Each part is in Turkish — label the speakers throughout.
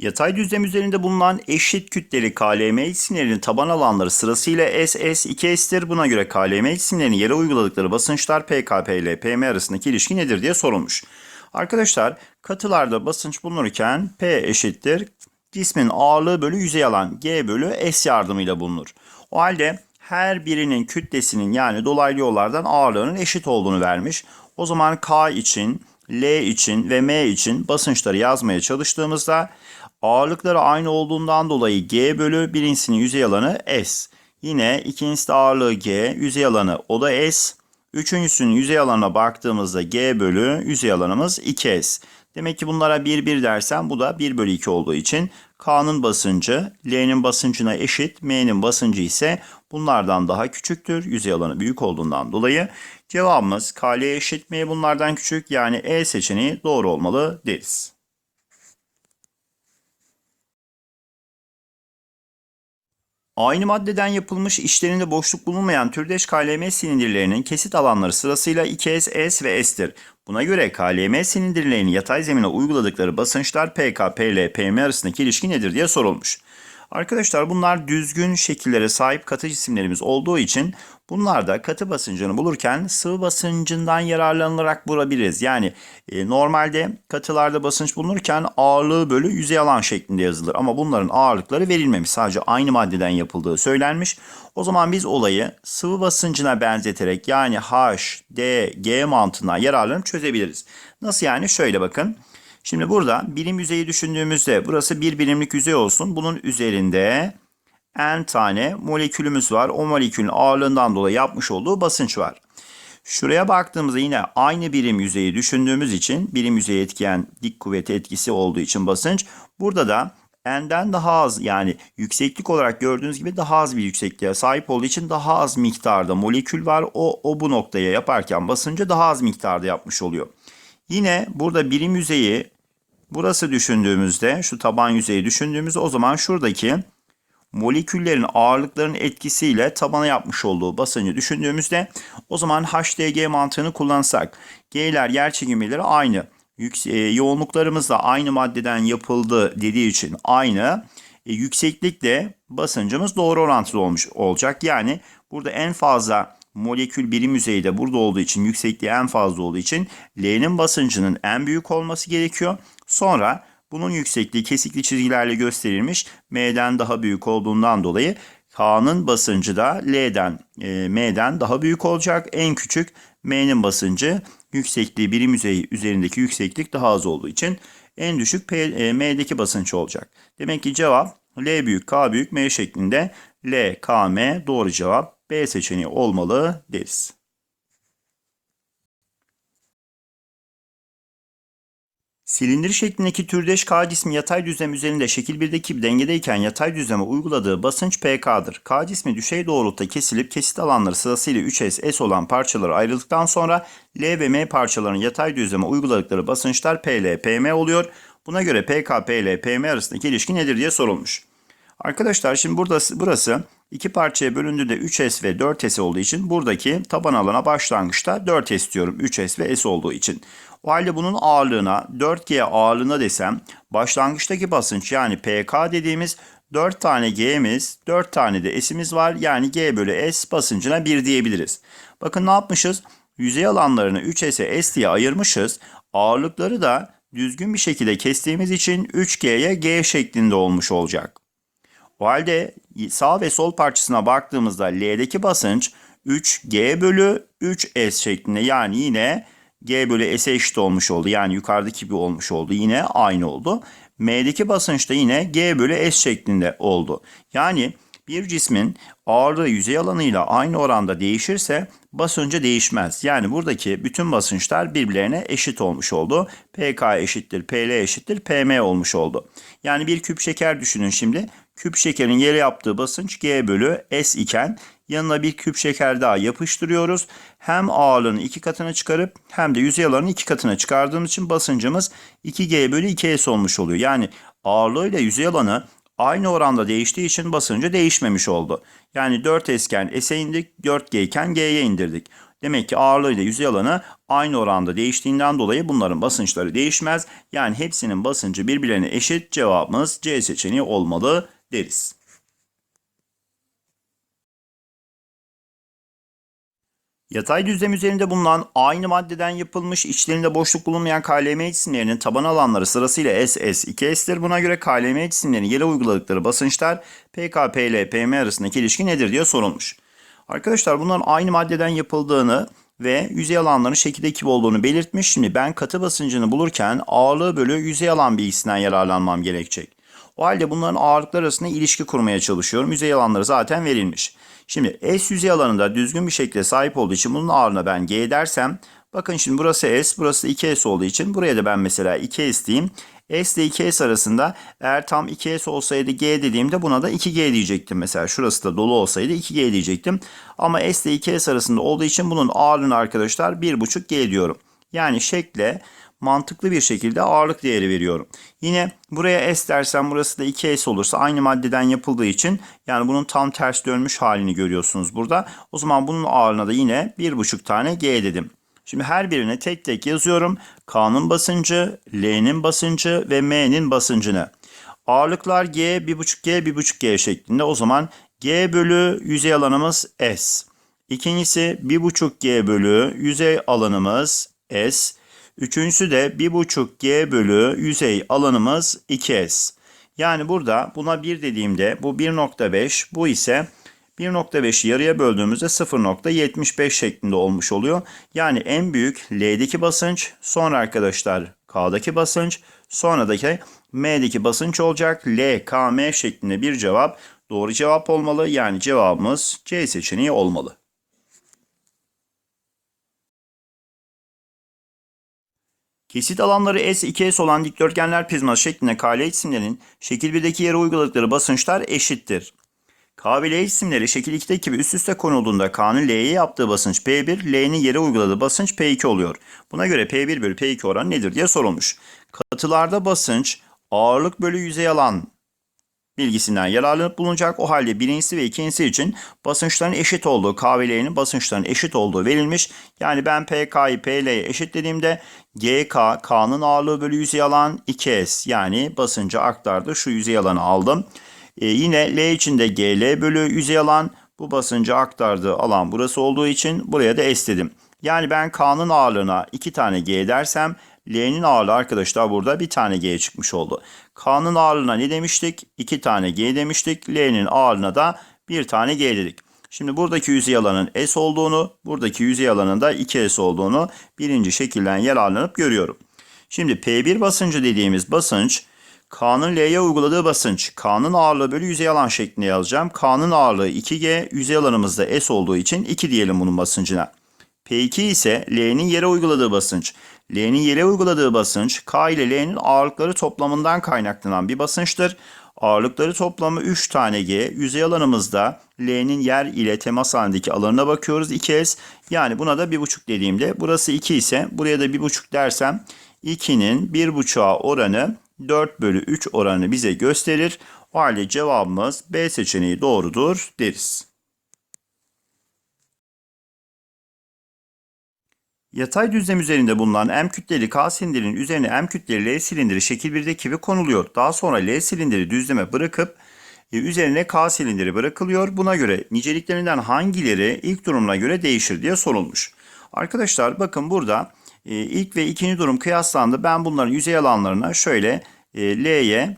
Speaker 1: Yatay düzlem üzerinde bulunan eşit kütleli KLM cisimlerinin taban alanları sırasıyla S, S, 2S'tir. Buna göre KLM cisimlerinin yere uyguladıkları basınçlar PKP ile PM arasındaki ilişki nedir diye sorulmuş. Arkadaşlar katılarda basınç bulunurken P eşittir. Cismin ağırlığı bölü yüzey alan G bölü S yardımıyla bulunur. O halde her birinin kütlesinin yani dolaylı yollardan ağırlığının eşit olduğunu vermiş. O zaman K için, L için ve M için basınçları yazmaya çalıştığımızda ağırlıkları aynı olduğundan dolayı G bölü birincisinin yüzey alanı S. Yine ikincisi de ağırlığı G, yüzey alanı o da S. Üçüncüsünün yüzey alanına baktığımızda G bölü yüzey alanımız 2S. Demek ki bunlara 1 1 dersem bu da 1 bölü 2 olduğu için K'nın basıncı L'nin basıncına eşit, M'nin basıncı ise bunlardan daha küçüktür. Yüzey alanı büyük olduğundan dolayı cevabımız KL eşit M bunlardan küçük yani E seçeneği doğru olmalı deriz. Aynı maddeden yapılmış işlerinde boşluk bulunmayan türdeş KLM silindirlerinin kesit alanları sırasıyla 2S, S ve S'tir. Buna göre KLM silindirlerinin yatay zemine uyguladıkları basınçlar PK, PL, PM arasındaki ilişki nedir diye sorulmuş. Arkadaşlar bunlar düzgün şekillere sahip katı cisimlerimiz olduğu için bunlarda katı basıncını bulurken sıvı basıncından yararlanılarak bulabiliriz. Yani e, normalde katılarda basınç bulunurken ağırlığı bölü yüzey alan şeklinde yazılır. Ama bunların ağırlıkları verilmemiş. Sadece aynı maddeden yapıldığı söylenmiş. O zaman biz olayı sıvı basıncına benzeterek yani H, D, G mantığından yararlanıp çözebiliriz. Nasıl yani? Şöyle bakın. Şimdi burada birim yüzeyi düşündüğümüzde burası bir birimlik yüzey olsun. Bunun üzerinde n tane molekülümüz var. O molekülün ağırlığından dolayı yapmış olduğu basınç var. Şuraya baktığımızda yine aynı birim yüzeyi düşündüğümüz için birim yüzeyi etkiyen dik kuvveti etkisi olduğu için basınç. Burada da n'den daha az yani yükseklik olarak gördüğünüz gibi daha az bir yüksekliğe sahip olduğu için daha az miktarda molekül var. O, o bu noktaya yaparken basıncı daha az miktarda yapmış oluyor. Yine burada birim yüzeyi burası düşündüğümüzde şu taban yüzeyi düşündüğümüzde o zaman şuradaki moleküllerin ağırlıkların etkisiyle tabana yapmış olduğu basıncı düşündüğümüzde o zaman HDG mantığını kullansak G'ler yer çekimleri aynı. E, yoğunluklarımız da aynı maddeden yapıldı dediği için aynı. E, yükseklik basıncımız doğru orantılı olmuş olacak. Yani burada en fazla molekül birim yüzeyde burada olduğu için yüksekliği en fazla olduğu için L'nin basıncının en büyük olması gerekiyor. Sonra bunun yüksekliği kesikli çizgilerle gösterilmiş. M'den daha büyük olduğundan dolayı K'nın basıncı da L'den e, M'den daha büyük olacak. En küçük M'nin basıncı yüksekliği birim yüzeyi üzerindeki yükseklik daha az olduğu için en düşük P, e, M'deki basınç olacak. Demek ki cevap L büyük K büyük M şeklinde L, K, M doğru cevap B seçeneği olmalı deriz. Silindir şeklindeki türdeş K cismi yatay düzlem üzerinde şekil 1'deki bir dengedeyken yatay düzleme uyguladığı basınç PK'dır. K cismi düşey doğrultuda kesilip kesit alanları sırasıyla 3S, S olan parçaları ayrıldıktan sonra L ve M parçalarının yatay düzleme uyguladıkları basınçlar PL, PM oluyor. Buna göre PK, PL, PM arasındaki ilişki nedir diye sorulmuş. Arkadaşlar şimdi burada burası iki parçaya bölündüğünde 3S ve 4S olduğu için buradaki taban alana başlangıçta 4S diyorum 3S ve S olduğu için. O halde bunun ağırlığına 4G ağırlığına desem başlangıçtaki basınç yani PK dediğimiz 4 tane G'miz 4 tane de S'imiz var yani G bölü S basıncına 1 diyebiliriz. Bakın ne yapmışız? Yüzey alanlarını 3S'e S diye ayırmışız. Ağırlıkları da düzgün bir şekilde kestiğimiz için 3G'ye G şeklinde olmuş olacak. O halde sağ ve sol parçasına baktığımızda L'deki basınç 3G bölü 3S şeklinde yani yine G bölü S'e eşit olmuş oldu. Yani yukarıdaki gibi olmuş oldu. Yine aynı oldu. M'deki basınç da yine G bölü S şeklinde oldu. Yani bir cismin ağırlığı yüzey alanıyla aynı oranda değişirse basıncı değişmez. Yani buradaki bütün basınçlar birbirlerine eşit olmuş oldu. PK eşittir, PL eşittir, PM olmuş oldu. Yani bir küp şeker düşünün şimdi. Küp şekerin yere yaptığı basınç G bölü S iken yanına bir küp şeker daha yapıştırıyoruz. Hem ağırlığını iki katına çıkarıp hem de yüzey alanını iki katına çıkardığımız için basıncımız 2G bölü 2S olmuş oluyor. Yani ağırlığıyla yüzey alanı aynı oranda değiştiği için basıncı değişmemiş oldu. Yani 4S iken S'e indik, 4G iken G'ye indirdik. Demek ki ağırlığı ile yüzey alanı aynı oranda değiştiğinden dolayı bunların basınçları değişmez. Yani hepsinin basıncı birbirlerine eşit. Cevabımız C seçeneği olmalı deriz. Yatay düzlem üzerinde bulunan aynı maddeden yapılmış içlerinde boşluk bulunmayan KLM cisimlerinin taban alanları sırasıyla S, S, 2S'tir. Buna göre KLM cisimlerinin yere uyguladıkları basınçlar PK, PL, PM arasındaki ilişki nedir diye sorulmuş. Arkadaşlar bunların aynı maddeden yapıldığını ve yüzey alanlarının şekilde ekip olduğunu belirtmiş. Şimdi ben katı basıncını bulurken ağırlığı bölü yüzey alan bilgisinden yararlanmam gerekecek. O halde bunların ağırlıklar arasında ilişki kurmaya çalışıyorum. Yüzey alanları zaten verilmiş. Şimdi S yüzey alanında düzgün bir şekilde sahip olduğu için bunun ağırlığına ben G dersem bakın şimdi burası S burası da 2S olduğu için buraya da ben mesela 2S diyeyim. S ile 2S arasında eğer tam 2S olsaydı G dediğimde buna da 2G diyecektim mesela. Şurası da dolu olsaydı 2G diyecektim. Ama S ile 2S arasında olduğu için bunun ağırlığını arkadaşlar 1,5G diyorum. Yani şekle mantıklı bir şekilde ağırlık değeri veriyorum. Yine buraya S dersem burası da 2S olursa aynı maddeden yapıldığı için yani bunun tam ters dönmüş halini görüyorsunuz burada. O zaman bunun ağırlığına da yine 1,5 tane G dedim. Şimdi her birine tek tek yazıyorum. K'nın basıncı, L'nin basıncı ve M'nin basıncını. Ağırlıklar G, 1,5G, 1,5G şeklinde. O zaman G bölü yüzey alanımız S. İkincisi 1,5G bölü yüzey alanımız S. Üçüncüsü de 1,5G bölü yüzey alanımız 2S. Yani burada buna 1 dediğimde bu 1.5 bu ise 1.5'i yarıya böldüğümüzde 0.75 şeklinde olmuş oluyor. Yani en büyük L'deki basınç, sonra arkadaşlar K'daki basınç, sonra da M'deki basınç olacak. L, K, M şeklinde bir cevap doğru cevap olmalı. Yani cevabımız C seçeneği olmalı. Kesit alanları S, 2S olan dikdörtgenler prizması şeklinde KL cisimlerin şekil 1'deki yere uyguladıkları basınçlar eşittir. K ve L cisimleri şekil 2'deki gibi üst üste konulduğunda K'nın L'ye yaptığı basınç P1, L'nin yere uyguladığı basınç P2 oluyor. Buna göre P1 bölü P2 oranı nedir diye sorulmuş. Katılarda basınç ağırlık bölü yüzey alan bilgisinden yararlanıp bulunacak. O halde birincisi ve ikincisi için basınçların eşit olduğu, K ve L'nin basınçların eşit olduğu verilmiş. Yani ben PK'yı PL'ye eşitlediğimde GK, K'nın ağırlığı bölü yüzey alan 2S yani basıncı aktardı. Şu yüzey alanı aldım. Ee, yine L için de GL bölü yüzey alan bu basıncı aktardığı alan burası olduğu için buraya da S dedim. Yani ben K'nın ağırlığına 2 tane G dersem L'nin ağırlığı arkadaşlar burada bir tane G çıkmış oldu. K'nın ağırlığına ne demiştik? 2 tane G demiştik. L'nin ağırlığına da bir tane G dedik. Şimdi buradaki yüzey alanın S olduğunu, buradaki yüzey alanın da 2S olduğunu birinci şekilden yararlanıp görüyorum. Şimdi P1 basıncı dediğimiz basınç K'nın L'ye uyguladığı basınç. K'nın ağırlığı bölü yüzey alan şeklinde yazacağım. K'nın ağırlığı 2G, yüzey alanımız da S olduğu için 2 diyelim bunun basıncına. P2 ise L'nin yere uyguladığı basınç. L'nin yere uyguladığı basınç K ile L'nin ağırlıkları toplamından kaynaklanan bir basınçtır. Ağırlıkları toplamı 3 tane G. Yüzey alanımızda L'nin yer ile temas halindeki alanına bakıyoruz 2S. Yani buna da 1,5 dediğimde burası 2 ise buraya da 1,5 dersem 2'nin 1,5'a oranı 4 bölü 3 oranı bize gösterir. O halde cevabımız B seçeneği doğrudur deriz. Yatay düzlem üzerinde bulunan M kütleli K silindirinin üzerine M kütleli L silindiri şekil 1'deki gibi konuluyor. Daha sonra L silindiri düzleme bırakıp e, üzerine K silindiri bırakılıyor. Buna göre niceliklerinden hangileri ilk durumuna göre değişir diye sorulmuş. Arkadaşlar bakın burada e, ilk ve ikinci durum kıyaslandı. Ben bunların yüzey alanlarına şöyle e, L'ye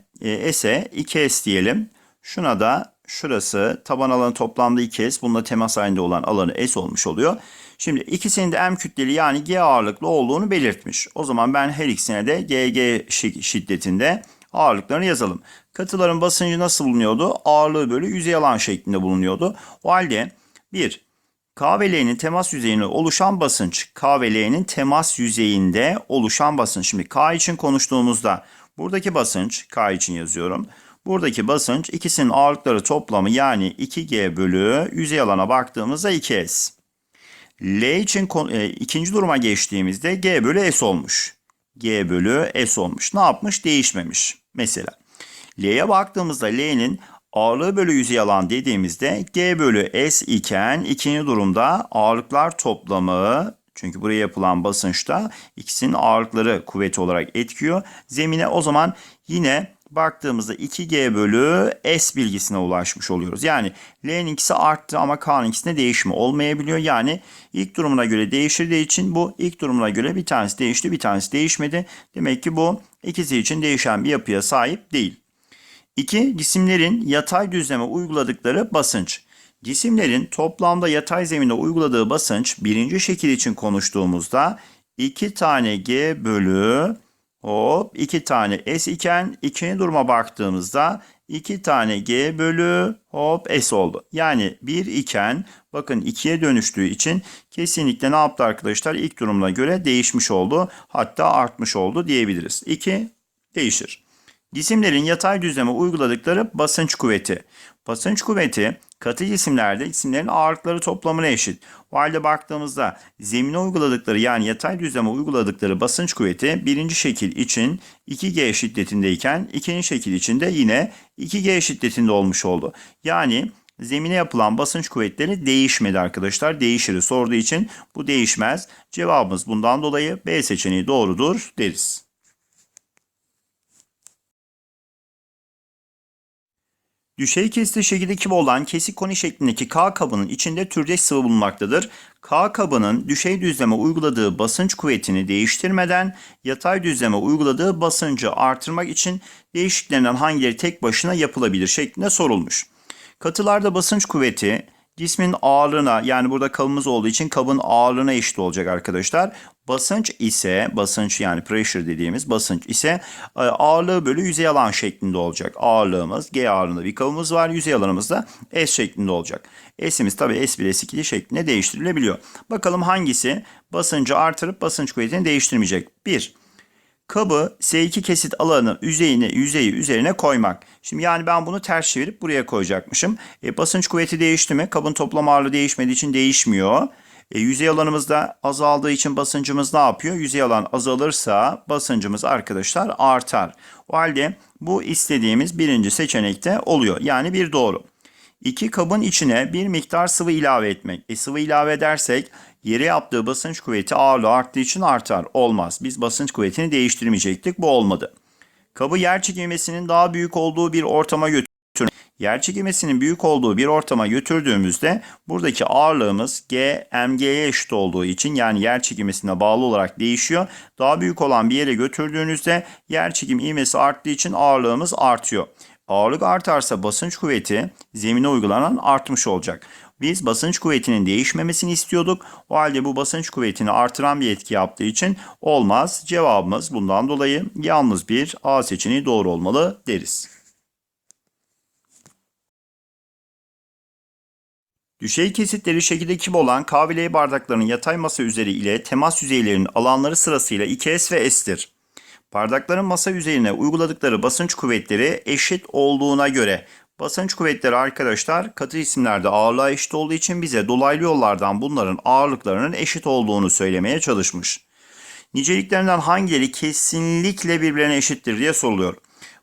Speaker 1: S'e 2S diyelim. Şuna da şurası taban alanı toplamda 2S. Bununla temas halinde olan alanı S olmuş oluyor. Şimdi ikisinin de M kütleli yani G ağırlıklı olduğunu belirtmiş. O zaman ben her ikisine de GG şiddetinde ağırlıklarını yazalım. Katıların basıncı nasıl bulunuyordu? Ağırlığı bölü yüzey alan şeklinde bulunuyordu. O halde 1. K ve L'nin temas yüzeyinde oluşan basınç. K ve L'nin temas yüzeyinde oluşan basınç. Şimdi K için konuştuğumuzda buradaki basınç K için yazıyorum. Buradaki basınç ikisinin ağırlıkları toplamı yani 2G bölü yüzey alana baktığımızda 2S. L için e, ikinci duruma geçtiğimizde G bölü S olmuş. G bölü S olmuş. Ne yapmış? Değişmemiş. Mesela L'ye baktığımızda L'nin Ağırlığı bölü yüzey alan dediğimizde G bölü S iken ikinci durumda ağırlıklar toplamı çünkü buraya yapılan basınçta ikisinin ağırlıkları kuvveti olarak etkiyor. Zemine o zaman yine baktığımızda 2G bölü S bilgisine ulaşmış oluyoruz. Yani L'nin arttı ama K'nın ikisinde değişimi olmayabiliyor. Yani ilk durumuna göre değişirdiği için bu ilk durumuna göre bir tanesi değişti bir tanesi değişmedi. Demek ki bu ikisi için değişen bir yapıya sahip değil. 2. Cisimlerin yatay düzleme uyguladıkları basınç. Cisimlerin toplamda yatay zeminde uyguladığı basınç birinci şekil için konuştuğumuzda 2 tane G bölü hop 2 tane S iken ikinci duruma baktığımızda 2 tane G bölü hop S oldu. Yani 1 iken bakın 2'ye dönüştüğü için kesinlikle ne yaptı arkadaşlar? İlk durumuna göre değişmiş oldu. Hatta artmış oldu diyebiliriz. 2 değişir. Cisimlerin yatay düzleme uyguladıkları basınç kuvveti. Basınç kuvveti katı cisimlerde cisimlerin ağırlıkları toplamına eşit. O halde baktığımızda zemine uyguladıkları yani yatay düzleme uyguladıkları basınç kuvveti birinci şekil için 2G şiddetindeyken ikinci şekil için de yine 2G şiddetinde olmuş oldu. Yani zemine yapılan basınç kuvvetleri değişmedi arkadaşlar. Değişiri sorduğu için bu değişmez. Cevabımız bundan dolayı B seçeneği doğrudur deriz. Düşey kesiti şekilde gibi olan kesik koni şeklindeki K kabının içinde türdeş sıvı bulunmaktadır. K kabının düşey düzleme uyguladığı basınç kuvvetini değiştirmeden yatay düzleme uyguladığı basıncı artırmak için değişiklerinden hangileri tek başına yapılabilir şeklinde sorulmuş. Katılarda basınç kuvveti cismin ağırlığına yani burada kabımız olduğu için kabın ağırlığına eşit olacak arkadaşlar. Basınç ise basınç yani pressure dediğimiz basınç ise e, ağırlığı bölü yüzey alan şeklinde olacak. Ağırlığımız G ağırlığında bir kabımız var. Yüzey alanımız da S şeklinde olacak. S'imiz tabi S1 S2 şeklinde değiştirilebiliyor. Bakalım hangisi basıncı artırıp basınç kuvvetini değiştirmeyecek. 1. Kabı S2 kesit alanı yüzeyine, yüzeyi üzerine koymak. Şimdi yani ben bunu ters çevirip buraya koyacakmışım. E, basınç kuvveti değişti mi? Kabın toplam ağırlığı değişmediği için değişmiyor. E, yüzey alanımız da azaldığı için basıncımız ne yapıyor? Yüzey alan azalırsa basıncımız arkadaşlar artar. O halde bu istediğimiz birinci seçenekte oluyor. Yani bir doğru. İki kabın içine bir miktar sıvı ilave etmek. E, sıvı ilave edersek yere yaptığı basınç kuvveti ağırlığı arttığı için artar. Olmaz. Biz basınç kuvvetini değiştirmeyecektik. Bu olmadı. Kabı yer çekilmesinin daha büyük olduğu bir ortama götür. Yer çekilmesinin büyük olduğu bir ortama götürdüğümüzde buradaki ağırlığımız G mg'ye eşit olduğu için yani yer çekilmesine bağlı olarak değişiyor. Daha büyük olan bir yere götürdüğünüzde yer çekim ivmesi arttığı için ağırlığımız artıyor. Ağırlık artarsa basınç kuvveti zemine uygulanan artmış olacak. Biz basınç kuvvetinin değişmemesini istiyorduk. O halde bu basınç kuvvetini artıran bir etki yaptığı için olmaz. Cevabımız bundan dolayı yalnız bir A seçeneği doğru olmalı deriz. Düşey kesitleri şekilde kim olan K ve bardaklarının yatay masa üzeri ile temas yüzeylerinin alanları sırasıyla 2S ve S'tir. Bardakların masa yüzeyine uyguladıkları basınç kuvvetleri eşit olduğuna göre basınç kuvvetleri arkadaşlar katı cisimlerde ağırlığa eşit olduğu için bize dolaylı yollardan bunların ağırlıklarının eşit olduğunu söylemeye çalışmış. Niceliklerinden hangileri kesinlikle birbirine eşittir diye soruluyor.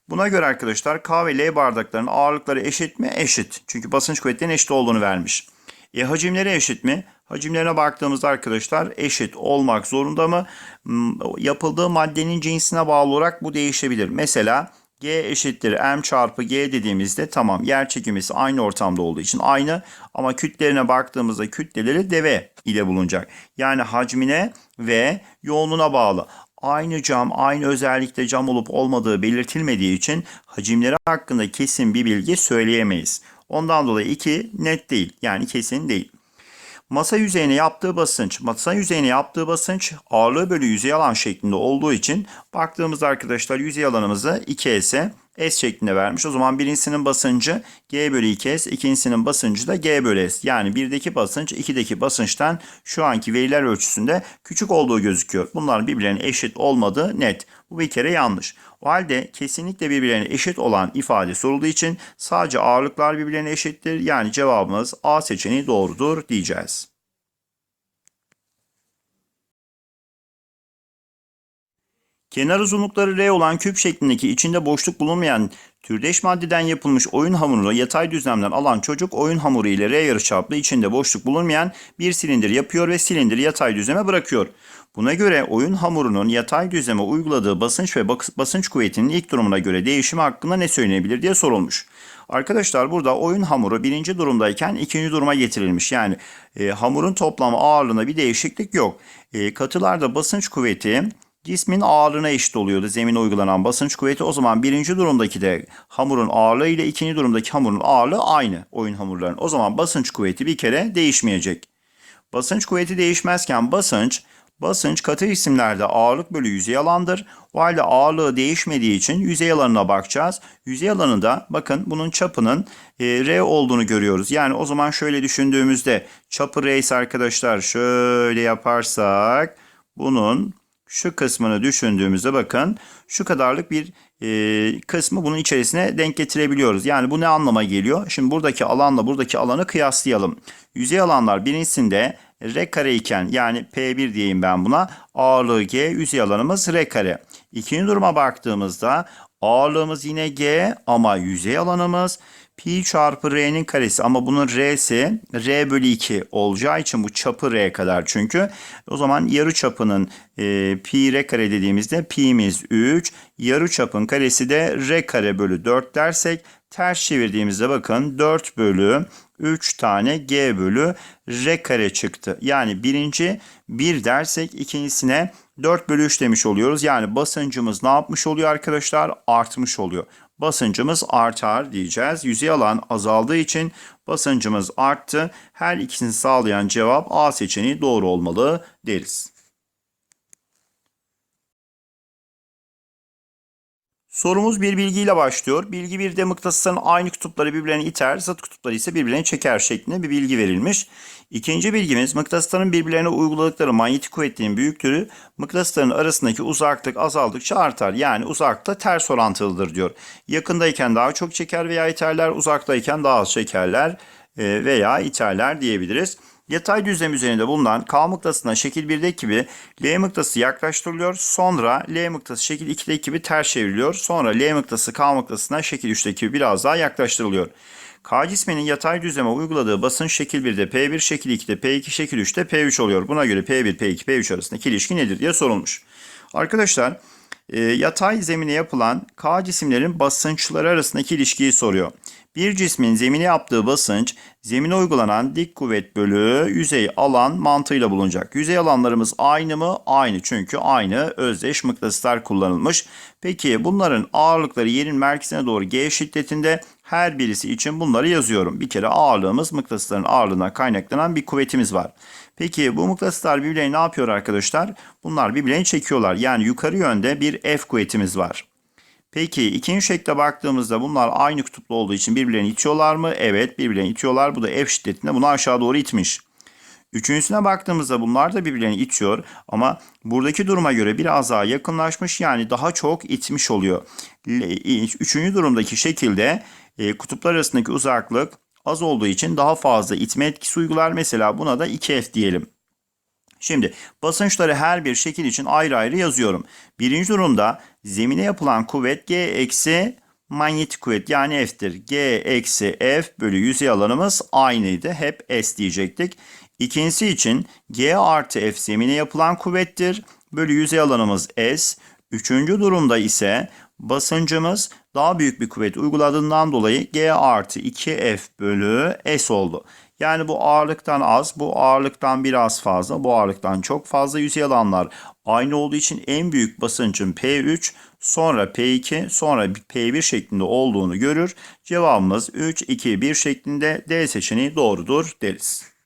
Speaker 1: Buna göre arkadaşlar K ve L bardakların ağırlıkları eşit mi? Eşit. Çünkü basınç kuvvetlerinin eşit olduğunu vermiş. E hacimleri eşit mi? Hacimlerine baktığımızda arkadaşlar eşit olmak zorunda mı? Hmm, Yapıldığı maddenin cinsine bağlı olarak bu değişebilir. Mesela G eşittir M çarpı G dediğimizde tamam yer çekimisi aynı ortamda olduğu için aynı ama kütlerine baktığımızda kütleleri deve ile bulunacak. Yani hacmine ve yoğunluğuna bağlı. Aynı cam, aynı özellikte cam olup olmadığı belirtilmediği için hacimleri hakkında kesin bir bilgi söyleyemeyiz. Ondan dolayı 2 net değil yani kesin değil. Masa yüzeyine yaptığı basınç, masa yüzeyine yaptığı basınç ağırlığı bölü yüzey alan şeklinde olduğu için baktığımızda arkadaşlar yüzey alanımızı 2S S şeklinde vermiş. O zaman birincisinin basıncı G bölü 2S, ikincisinin basıncı da G bölü S. Yani birdeki basınç ikideki basınçtan şu anki veriler ölçüsünde küçük olduğu gözüküyor. Bunların birbirlerine eşit olmadığı net. Bu bir kere yanlış. O halde kesinlikle birbirlerine eşit olan ifade sorulduğu için sadece ağırlıklar birbirlerine eşittir. Yani cevabımız A seçeneği doğrudur diyeceğiz. Kenar uzunlukları R olan küp şeklindeki içinde boşluk bulunmayan türdeş maddeden yapılmış oyun hamurunu yatay düzlemden alan çocuk oyun hamuru ile R yarıçaplı içinde boşluk bulunmayan bir silindir yapıyor ve silindiri yatay düzleme bırakıyor. Buna göre oyun hamurunun yatay düzleme uyguladığı basınç ve bas- basınç kuvvetinin ilk durumuna göre değişimi hakkında ne söylenebilir diye sorulmuş. Arkadaşlar burada oyun hamuru birinci durumdayken ikinci duruma getirilmiş. Yani e, hamurun toplam ağırlığında bir değişiklik yok. E, katılarda basınç kuvveti cismin ağırlığına eşit oluyordu zemine uygulanan basınç kuvveti. O zaman birinci durumdaki de hamurun ağırlığı ile ikinci durumdaki hamurun ağırlığı aynı oyun hamurlarının. O zaman basınç kuvveti bir kere değişmeyecek. Basınç kuvveti değişmezken basınç, basınç katı cisimlerde ağırlık bölü yüzey alandır. O halde ağırlığı değişmediği için yüzey alanına bakacağız. Yüzey alanında bakın bunun çapının e, R olduğunu görüyoruz. Yani o zaman şöyle düşündüğümüzde çapı R ise arkadaşlar şöyle yaparsak bunun şu kısmını düşündüğümüzde bakın şu kadarlık bir e, kısmı bunun içerisine denk getirebiliyoruz. Yani bu ne anlama geliyor? Şimdi buradaki alanla buradaki alanı kıyaslayalım. Yüzey alanlar birincisinde R kare iken yani P1 diyeyim ben buna ağırlığı G yüzey alanımız R kare. İkinci duruma baktığımızda ağırlığımız yine G ama yüzey alanımız pi çarpı r'nin karesi ama bunun r'si r bölü 2 olacağı için bu çapı r kadar çünkü. O zaman yarı çapının e, pi r kare dediğimizde pi'miz 3 yarı çapın karesi de r kare bölü 4 dersek ters çevirdiğimizde bakın 4 bölü 3 tane g bölü r kare çıktı. Yani birinci 1 dersek ikincisine 4 bölü 3 demiş oluyoruz. Yani basıncımız ne yapmış oluyor arkadaşlar? Artmış oluyor basıncımız artar diyeceğiz. Yüzey alan azaldığı için basıncımız arttı. Her ikisini sağlayan cevap A seçeneği doğru olmalı deriz. Sorumuz bir bilgiyle başlıyor. Bilgi 1'de mıknatısların aynı kutupları birbirlerine iter, zıt kutupları ise birbirlerine çeker şeklinde bir bilgi verilmiş. İkinci bilgimiz mıknatısların birbirlerine uyguladıkları manyetik kuvvetlerin büyüklüğü mıknatısların arasındaki uzaklık azaldıkça artar. Yani uzakta ters orantılıdır diyor. Yakındayken daha çok çeker veya iterler, uzaktayken daha az çekerler e, veya iterler diyebiliriz. Yatay düzlem üzerinde bulunan K mıknatısına şekil 1'deki gibi L mıknatısı yaklaştırılıyor. Sonra L mıknatısı şekil 2'deki gibi ters çevriliyor. Sonra L mıknatısı K mıknatısına şekil 3'teki gibi biraz daha yaklaştırılıyor. K cisminin yatay düzleme uyguladığı basınç şekil 1'de P1, şekil 2'de P2, şekil 3'te P3 oluyor. Buna göre P1, P2, P3 arasındaki ilişki nedir diye sorulmuş. Arkadaşlar e, yatay zemine yapılan K cisimlerin basınçları arasındaki ilişkiyi soruyor. Bir cismin zemine yaptığı basınç, zemine uygulanan dik kuvvet bölü yüzey alan mantığıyla bulunacak. Yüzey alanlarımız aynı mı? Aynı çünkü aynı özdeş mıknatıslar kullanılmış. Peki bunların ağırlıkları yerin merkezine doğru G şiddetinde her birisi için bunları yazıyorum. Bir kere ağırlığımız mıknatısların ağırlığına kaynaklanan bir kuvvetimiz var. Peki bu mıknatıslar birbirlerini ne yapıyor arkadaşlar? Bunlar birbirlerini çekiyorlar. Yani yukarı yönde bir F kuvvetimiz var. Peki ikinci şekle baktığımızda bunlar aynı kutuplu olduğu için birbirlerini itiyorlar mı? Evet birbirlerini itiyorlar. Bu da F şiddetinde bunu aşağı doğru itmiş. Üçüncüsüne baktığımızda bunlar da birbirlerini itiyor ama buradaki duruma göre biraz daha yakınlaşmış yani daha çok itmiş oluyor. Üçüncü durumdaki şekilde e, kutuplar arasındaki uzaklık az olduğu için daha fazla itme etkisi uygular. Mesela buna da 2F diyelim. Şimdi basınçları her bir şekil için ayrı ayrı yazıyorum. Birinci durumda zemine yapılan kuvvet G eksi manyetik kuvvet yani F'tir. G eksi F bölü yüzey alanımız aynıydı. Hep S diyecektik. İkincisi için G artı F zemine yapılan kuvvettir. Bölü yüzey alanımız S. Üçüncü durumda ise basıncımız daha büyük bir kuvvet uyguladığından dolayı G artı 2F bölü S oldu. Yani bu ağırlıktan az, bu ağırlıktan biraz fazla, bu ağırlıktan çok fazla yüzey alanlar aynı olduğu için en büyük basıncın P3, sonra P2, sonra P1 şeklinde olduğunu görür. Cevabımız 3, 2, 1 şeklinde D seçeneği doğrudur deriz.